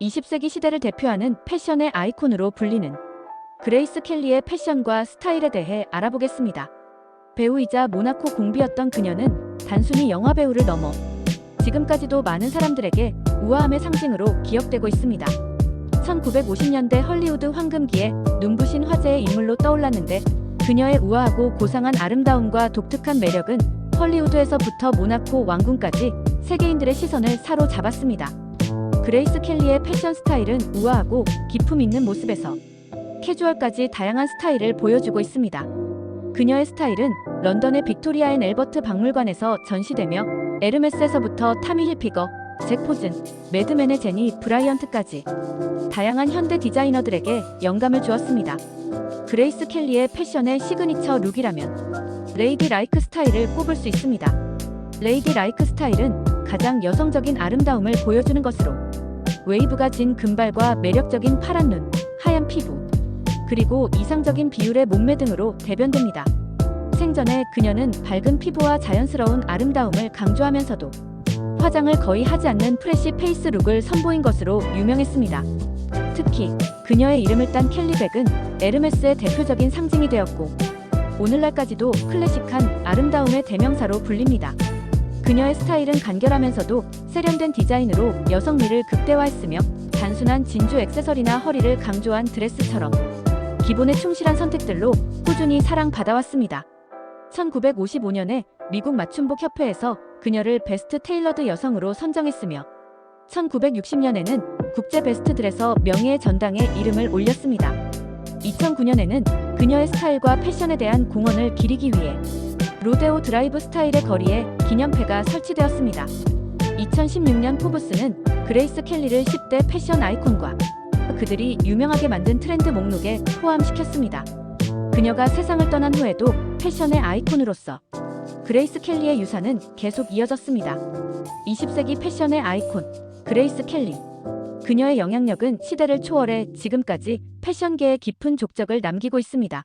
20세기 시대를 대표하는 패션의 아이콘으로 불리는 그레이스 켈리의 패션과 스타일에 대해 알아보겠습니다. 배우이자 모나코 공비였던 그녀는 단순히 영화 배우를 넘어 지금까지도 많은 사람들에게 우아함의 상징으로 기억되고 있습니다. 1950년대 헐리우드 황금기에 눈부신 화제의 인물로 떠올랐는데 그녀의 우아하고 고상한 아름다움과 독특한 매력은 헐리우드에서부터 모나코 왕궁까지 세계인들의 시선을 사로잡았습니다. 그레이스 켈리의 패션 스타일은 우아하고 기품 있는 모습에서 캐주얼까지 다양한 스타일을 보여주고 있습니다. 그녀의 스타일은 런던의 빅토리아 앤 엘버트 박물관에서 전시되며 에르메스에서부터 타미 힐피거, 잭 포즌, 매드맨의 제니 브라이언트까지 다양한 현대 디자이너들에게 영감을 주었습니다. 그레이스 켈리의 패션의 시그니처 룩이라면 레이디 라이크 스타일을 꼽을 수 있습니다. 레이디 라이크 스타일은 가장 여성적인 아름다움을 보여주는 것으로 웨이브가 진 금발과 매력적인 파란 눈, 하얀 피부, 그리고 이상적인 비율의 몸매 등으로 대변됩니다. 생전에 그녀는 밝은 피부와 자연스러운 아름다움을 강조하면서도 화장을 거의 하지 않는 프레시 페이스 룩을 선보인 것으로 유명했습니다. 특히 그녀의 이름을 딴 켈리백은 에르메스의 대표적인 상징이 되었고 오늘날까지도 클래식한 아름다움의 대명사로 불립니다. 그녀의 스타일은 간결하면서도 세련된 디자인으로 여성미를 극대화했으며 단순한 진주 액세서리나 허리를 강조한 드레스처럼 기본에 충실한 선택들로 꾸준히 사랑받아왔습니다. 1955년에 미국 맞춤복 협회에서 그녀를 베스트 테일러드 여성으로 선정했으며 1960년에는 국제 베스트 드레서 명예의 전당에 이름을 올렸습니다. 2009년에는 그녀의 스타일과 패션에 대한 공헌을 기리기 위해 로데오 드라이브 스타일의 거리에 기념패가 설치되었습니다. 2016년 포브스는 그레이스 켈리를 10대 패션 아이콘과 그들이 유명하게 만든 트렌드 목록에 포함시켰습니다. 그녀가 세상을 떠난 후에도 패션의 아이콘으로서 그레이스 켈리의 유산은 계속 이어졌습니다. 20세기 패션의 아이콘 그레이스 켈리 그녀의 영향력은 시대를 초월해 지금까지 패션계에 깊은 족적을 남기고 있습니다.